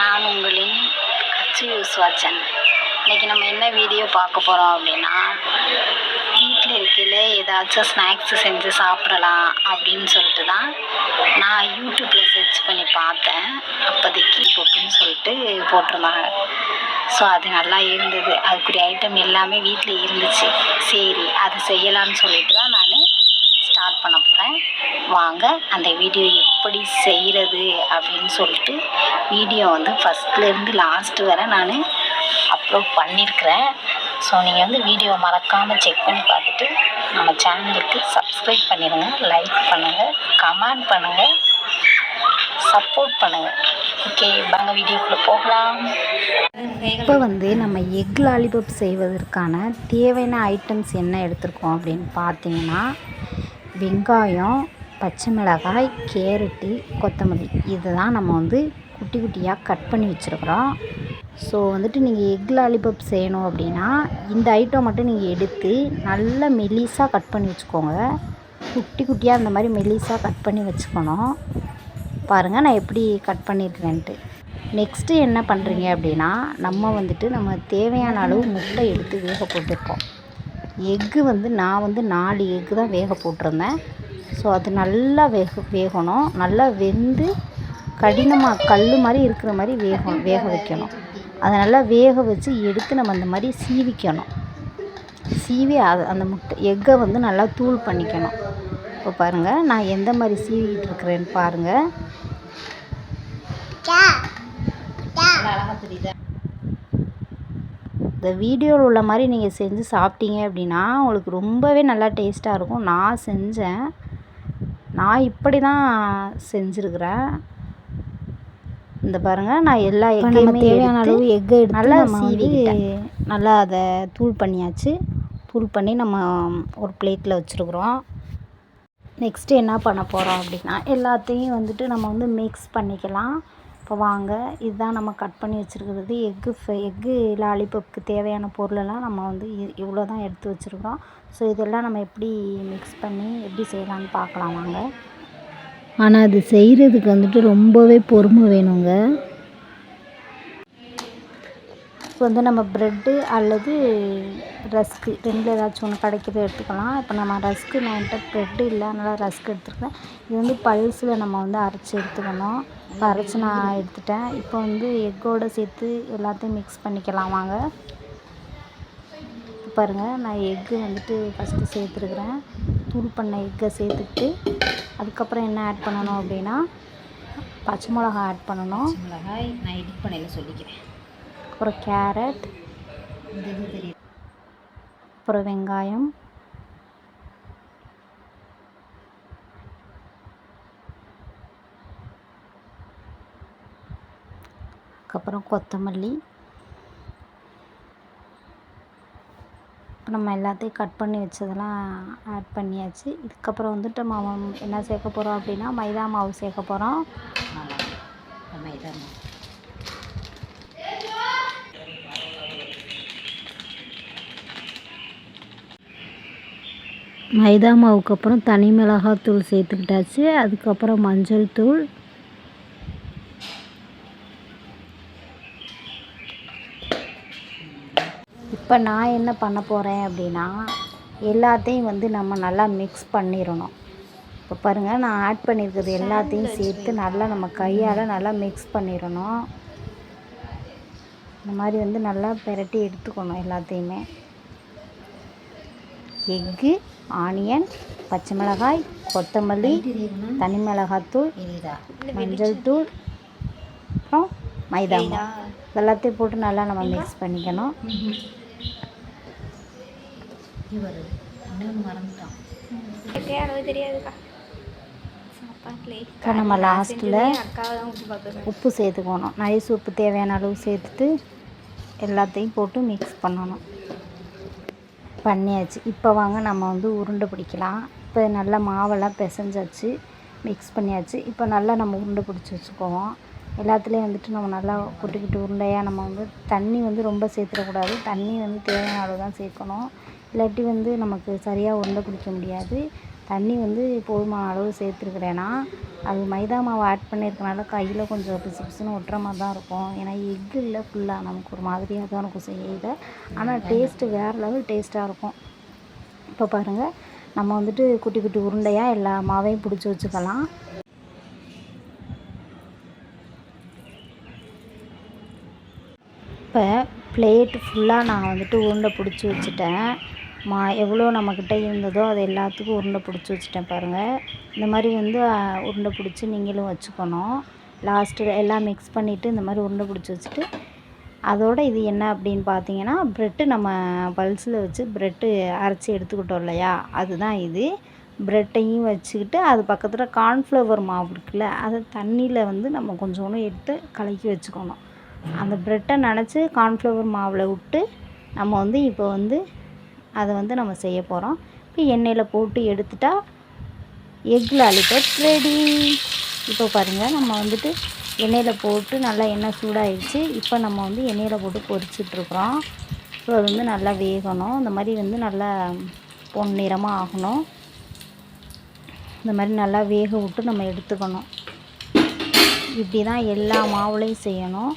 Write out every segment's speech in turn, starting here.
நான் உங்களின் அச்சு யூஸ்வாச்சன் இன்றைக்கி நம்ம என்ன வீடியோ பார்க்க போகிறோம் அப்படின்னா வீட்டில் இருக்கையில் ஏதாச்சும் ஸ்நாக்ஸ் செஞ்சு சாப்பிடலாம் அப்படின்னு சொல்லிட்டு தான் நான் யூடியூப்பில் சர்ச் பண்ணி பார்த்தேன். அப்போதைக்கு பொட்டுன்னு சொல்லிட்டு போட்டிருந்தாங்க. ஸோ அது நல்லா இருந்தது. அதுக்குரிய ஐட்டம் எல்லாமே வீட்டில் இருந்துச்சு. சரி அது செய்யலாம்னு சொல்லிட்டு தான் நான் ஸ்டார்ட் பண்ண போகிறேன் வாங்க அந்த வீடியோ எப்படி செய்கிறது அப்படின்னு சொல்லிட்டு வீடியோ வந்து ஃபஸ்ட்லேருந்து லாஸ்ட்டு வரை நான் அப்லோட் பண்ணியிருக்கிறேன் ஸோ நீங்கள் வந்து வீடியோ மறக்காமல் செக் பண்ணி பார்த்துட்டு நம்ம சேனலுக்கு சப்ஸ்கிரைப் பண்ணிடுங்க லைக் பண்ணுங்கள் கமெண்ட் பண்ணுங்கள் சப்போர்ட் பண்ணுங்கள் ஓகே வாங்க வீடியோக்குள்ளே போகலாம். இப்போ வந்து நம்ம எக் லாலிபப் செய்வதற்கான தேவையான ஐட்டம்ஸ் என்ன எடுத்திருக்கோம் அப்படின்னு பார்த்தீங்கன்னா வெங்காயம் பச்சை மிளகாய் கேரட்டு கொத்தமல்லி இதுதான் நம்ம வந்து குட்டி குட்டியாக கட் பண்ணி வச்சுருக்குறோம். ஸோ வந்துட்டு நீங்கள் எக் லாலிபப் செய்யணும் அப்படின்னா இந்த ஐட்டம் மட்டும் நீங்கள் எடுத்து நல்லா மெலிசாக கட் பண்ணி வச்சுக்கோங்க. குட்டி குட்டியாக இந்த மாதிரி மெலிசாக கட் பண்ணி வச்சுக்கணும். பாருங்கள் நான் எப்படி கட் பண்ணியிருக்கிறேன்ட்டு நெக்ஸ்ட்டு என்ன பண்ணுறீங்க அப்படின்னா நம்ம வந்துட்டு நம்ம தேவையான அளவு முட்டை எடுத்து வேக போட்டிருக்கோம். எக்கு வந்து நான் வந்து நாலு எக்கு தான் வேக போட்டிருந்தேன். ஸோ அது நல்லா வேக வேகணும். நல்லா வெந்து கடினமாக கல் மாதிரி இருக்கிற மாதிரி வேகணும் வேக வைக்கணும். அதை நல்லா வேக வச்சு எடுத்து நம்ம அந்த மாதிரி சீவிக்கணும். சீவி அது அந்த முட்டை எக்கை வந்து நல்லா தூள் பண்ணிக்கணும். இப்போ பாருங்கள் நான் எந்த மாதிரி சீவிக்கிட்டு இருக்கிறேன்னு பாருங்கள் இந்த வீடியோவில் உள்ள மாதிரி நீங்கள் செஞ்சு சாப்பிட்டீங்க அப்படின்னா உங்களுக்கு ரொம்பவே நல்லா டேஸ்ட்டாக இருக்கும். நான் செஞ்சேன். நான் இப்படி தான் செஞ்சுருக்கிறேன். இந்த பாருங்கள் நான் எல்லா எக்கையுமே தேவையான அளவு எக்கை எடுத்து நல்லா சீவி நல்லா அதை தூள் பண்ணியாச்சு. தூள் பண்ணி நம்ம ஒரு பிளேட்டில் வச்சுருக்குறோம். நெக்ஸ்ட்டு என்ன பண்ண போகிறோம் அப்படின்னா எல்லாத்தையும் வந்துட்டு நம்ம வந்து மிக்ஸ் பண்ணிக்கலாம். இப்போ வாங்க. இதுதான் நம்ம கட் பண்ணி வச்சுருக்கிறது. எக்கு எக்கு லாலிபப்புக்கு தேவையான பொருளெல்லாம் நம்ம வந்து இவ்வளோ தான் எடுத்து வச்சுருக்கோம் ஸோ இதெல்லாம் நம்ம எப்படி மிக்ஸ் பண்ணி எப்படி செய்யலான்னு பார்க்கலாம் வாங்க. ஆனால் அது செய்கிறதுக்கு வந்துட்டு ரொம்பவே பொறுமை வேணுங்க. இப்போ வந்து நம்ம ப்ரெட்டு அல்லது ரஸ்க்கு ரெண்டில் ஏதாச்சும் ஒன்று கிடைக்கிறத எடுத்துக்கலாம். இப்போ நம்ம ரஸ்க்கு நான் என்கிட்ட ப்ரெட்டு இல்லை அதனால் ரஸ்க் எடுத்துருக்கேன். இது வந்து பல்ஸில் நம்ம வந்து அரைச்சி எடுத்துக்கணும். இப்போ அரைச்சி நான் எடுத்துட்டேன். இப்போ வந்து எக்கோடு சேர்த்து எல்லாத்தையும் மிக்ஸ் பண்ணிக்கலாம் வாங்க. பாருங்கள் நான் எக்கு வந்துட்டு ஃபஸ்ட்டு சேர்த்துருக்குறேன். தூள் பண்ண எக்கை சேர்த்துக்கிட்டு அதுக்கப்புறம் என்ன ஆட் பண்ணணும் அப்படின்னா பச்சை மிளகா ஆட் பண்ணணும். மிளகாய் நான் எடிட் பண்ணையில் சொல்லிக்கிறேன். அப்புறம் கேரட் அப்புறம் வெங்காயம். அதுக்கப்புறம் கொத்தமல்லி. நம்ம எல்லாத்தையும் கட் பண்ணி வச்சதெல்லாம் ஆட் பண்ணியாச்சு. இதுக்கப்புறம் வந்துட்டு நம்ம என்ன சேர்க்க போகிறோம் அப்படின்னா மைதா மாவு சேர்க்க போகிறோம் மைதா மாவு மைதா மாவுக்கு அப்புறம் தனி மிளகாத்தூள் சேர்த்துக்கிட்டாச்சு. அதுக்கப்புறம் மஞ்சள் தூள். இப்போ நான் என்ன பண்ண போகிறேன் அப்படின்னா எல்லாத்தையும் வந்து நம்ம நல்லா மிக்ஸ் பண்ணிடணும். இப்போ பாருங்கள் நான் ஆட் பண்ணியிருக்கிறது எல்லாத்தையும் சேர்த்து நல்லா நம்ம கையால் நல்லா மிக்ஸ் பண்ணிடணும். இந்த மாதிரி வந்து நல்லா பெரட்டி எடுத்துக்கணும் எல்லாத்தையுமே. எக்கு ஆனியன் பச்சை மிளகாய் கொத்தமல்லி தனி மிளகாத்தூள் மஞ்சள் தூள் அப்புறம் மைதா எல்லாத்தையும் போட்டு நல்லா நம்ம மிக்ஸ் பண்ணிக்கணும். இது வருது? இன்னொன்று மறந்துட்டோம் அளவு தெரியாதுக்கா. இப்போ நம்ம லாஸ்ட்டில் உப்பு சேர்த்துக்கணும். நைஸ் உப்பு தேவையான அளவு சேர்த்துட்டு எல்லாத்தையும் போட்டு மிக்ஸ் பண்ணணும். பண்ணியாச்சு. இப்போ வாங்க நம்ம வந்து உருண்டை பிடிக்கலாம். இப்போ நல்லா மாவெல்லாம் பிசைஞ்சாச்சு. மிக்ஸ் பண்ணியாச்சு. இப்போ நல்லா நம்ம உருண்டை பிடிச்சி வச்சுக்குவோம். எல்லாத்துலேயும் வந்துட்டு நம்ம நல்லா குட்டிக்கிட்டு உருண்டையாக நம்ம வந்து தண்ணி வந்து ரொம்ப சேர்த்துடக்கூடாது. தண்ணி வந்து தேவையான அளவு தான் சேர்க்கணும். இல்லாட்டி வந்து நமக்கு சரியாக உருண்டை பிடிக்க முடியாது. தண்ணி வந்து போதுமான அளவு சேர்த்துருக்குறேன்னா அது மைதா மாவு ஆட் பண்ணியிருக்கனால கையில் கொஞ்சம் பிசு பிசுன்னு ஒட்டுற மாதிரி தான் இருக்கும். ஏன்னா எக் இல்லை ஃபுல்லாக நமக்கு ஒரு மாதிரியாக தான் இருக்கும் செய்யல ஆனால் டேஸ்ட்டு வேறு லெவல் டேஸ்ட்டாக இருக்கும். இப்போ பாருங்கள் நம்ம வந்துட்டு குட்டி குட்டி உருண்டையாக எல்லா மாவையும் பிடிச்சி வச்சுக்கலாம். இப்போ பிளேட் ஃபுல்லாக நான் வந்துட்டு உருண்டை பிடிச்சி வச்சுட்டேன். மா எவ்வளோ நம்மக்கிட்ட இருந்ததோ அது எல்லாத்துக்கும் உருண்டை பிடிச்சி வச்சுட்டேன் பாருங்கள் இந்த மாதிரி வந்து உருண்டை பிடிச்சி நீங்களும் வச்சுக்கணும். லாஸ்ட்டு எல்லாம் மிக்ஸ் பண்ணிவிட்டு இந்த மாதிரி உருண்டை பிடிச்சி வச்சுட்டு அதோட இது என்ன அப்படின்னு பார்த்தீங்கன்னா ப்ரெட்டு நம்ம பல்ஸில் வச்சு ப்ரெட்டு அரைச்சி எடுத்துக்கிட்டோம் இல்லையா? அதுதான் இது. ப்ரெட்டையும் வச்சுக்கிட்டு அது பக்கத்தில் கார்ன்ஃப்ளவர் மாவு இருக்குல்ல அதை தண்ணியில் வந்து நம்ம கொஞ்சோண்டு எடுத்து கலக்கி வச்சுக்கணும். அந்த ப்ரெட்டை நினச்சி கார்ன்ஃப்ளவர் மாவில் விட்டு நம்ம வந்து இப்போ வந்து அதை வந்து நம்ம செய்ய போகிறோம் இப்போ எண்ணெயில் போட்டு எடுத்துட்டா எக் லாலிபப் ரெடி இப்போ பாருங்கள் நம்ம வந்துட்டு எண்ணெயில் போட்டு நல்லா எண்ணெய் சூடாகிடுச்சு இப்போ நம்ம வந்து எண்ணெயில் போட்டு பொரிச்சிட்ருக்குறோம் ஸோ அது வந்து நல்லா வேகணும். இந்த மாதிரி வந்து நல்லா பொன்னிறமாக ஆகணும். இந்த மாதிரி நல்லா வேக விட்டு நம்ம எடுத்துக்கணும். இப்படி தான் எல்லா மாவுலையும் செய்யணும்.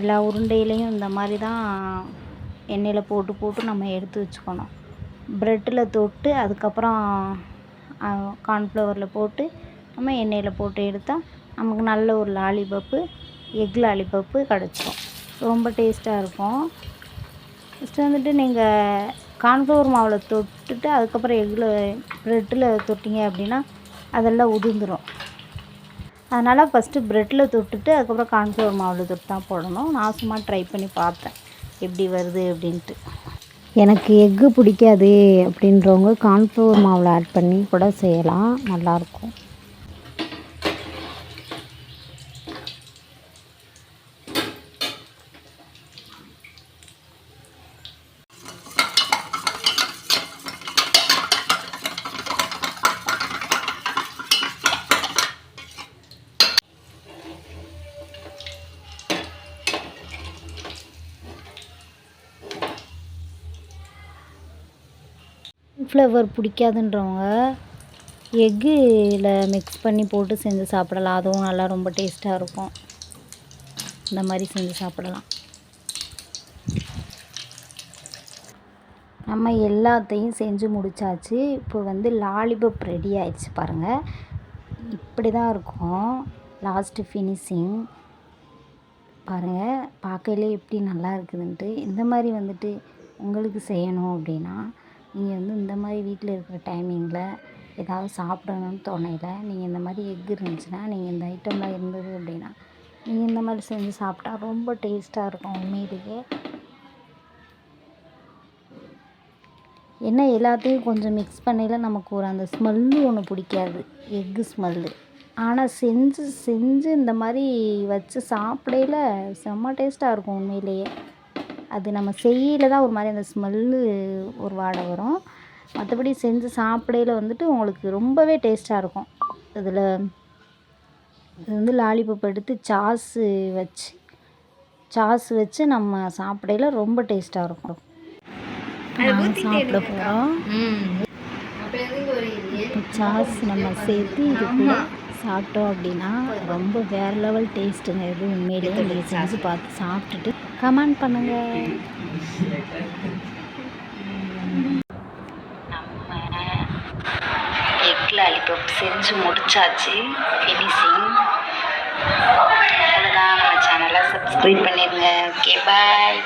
எல்லா உருண்டையிலையும் இந்த மாதிரி தான் எண்ணெயில் போட்டு போட்டு நம்ம எடுத்து வச்சுக்கணும். ப்ரெட்டில் தொட்டு அதுக்கப்புறம் கார்ன்ஃப்ளவரில் போட்டு நம்ம எண்ணெயில் போட்டு எடுத்தால் நமக்கு நல்ல ஒரு லாலிபப்பு எக் லாலிபப்பு கிடச்சிரும். ரொம்ப டேஸ்ட்டாக இருக்கும். ஃபஸ்ட்டு வந்துட்டு நீங்கள் கார்ன்ஃப்ளவர் மாவில் தொட்டுட்டு அதுக்கப்புறம் எக்கில் ப்ரெட்டில் தொட்டிங்க அப்படின்னா அதெல்லாம் உதிர்ந்துடும் அதனால் ஃபஸ்ட்டு ப்ரெட்டில் தொட்டுட்டு அதுக்கப்புறம் கார்ன்ஃப்ளவர் மாவில் தொட்டு தான் போடணும். நான் சும்மா ட்ரை பண்ணி பார்த்தேன். எப்படி வருது அப்படின்ட்டு. எனக்கு எக்கு பிடிக்காது அப்படின்றவங்க கான்ஃப்ளவர் மாவில் ஆட் பண்ணி கூட செய்யலாம். நல்லாயிருக்கும் ஃப்ளவர் பிடிக்காதுன்றவங்க எக்கில் மிக்ஸ் பண்ணி போட்டு செஞ்சு சாப்பிடலாம். அதுவும் நல்லா ரொம்ப டேஸ்ட்டாக இருக்கும். இந்த மாதிரி செஞ்சு சாப்பிடலாம். நம்ம எல்லாத்தையும் செஞ்சு முடிச்சாச்சு. இப்போ வந்து லாலிபப் ரெடி ஆயிடுச்சு பாருங்கள் இப்படி தான் இருக்கும். லாஸ்ட்டு ஃபினிஷிங் பாருங்கள் பார்க்கையிலே எப்படி நல்லா இருக்குதுன்ட்டு. இந்த மாதிரி வந்துட்டு உங்களுக்கு செய்யணும் அப்படின்னா நீங்கள் வந்து இந்த மாதிரி வீட்டில் இருக்கிற டைமிங்கில் ஏதாவது சாப்பிடணும்னு தோணையில் நீங்கள் இந்த மாதிரி எக் இருந்துச்சுன்னா நீங்கள் இந்த ஐட்டம்லாம் இருந்தது அப்படின்னா நீங்கள் இந்த மாதிரி செஞ்சு சாப்பிட்டா ரொம்ப டேஸ்ட்டாக இருக்கும் உண்மையிலேயே. என்ன எல்லாத்தையும் கொஞ்சம் மிக்ஸ் பண்ணையில் நமக்கு ஒரு அந்த ஸ்மெல்லு ஒன்று பிடிக்காது எக்கு ஸ்மெல்லு ஆனால் செஞ்சு செஞ்சு இந்த மாதிரி வச்சு சாப்பிடையில செம்ம டேஸ்ட்டாக இருக்கும் உண்மையிலேயே. அது நம்ம செய்யல தான் ஒரு மாதிரி அந்த ஸ்மெல்லு ஒரு வாடை வரும். மற்றபடி செஞ்சு சாப்பிடையில வந்துட்டு உங்களுக்கு ரொம்பவே டேஸ்ட்டாக இருக்கும். இதில் இது வந்து லாலிபப் எடுத்து சாஸு வச்சு சாஸ் வச்சு நம்ம சாப்பிடையில ரொம்ப டேஸ்ட்டாக இருக்கும். சாப்பிட போகிறோம் சாஸ் நம்ம சேர்த்து இது கூட சாப்பிட்டோம் அப்படின்னா ரொம்ப வேறு லெவல் டேஸ்ட்டுங்க இது உண்மையிலேயே நீங்கள் செஞ்சு பார்த்து சாப்பிட்டுட்டு கமெண்ட் பண்ணுங்கள் நம்ம எக் லாலிபப் செஞ்சு முடிச்சாச்சு. ஃபினிஷிங் அவ்வளோதான் நம்ம சேனலை சப்ஸ்கிரைப் பண்ணிடுங்க. Okay bye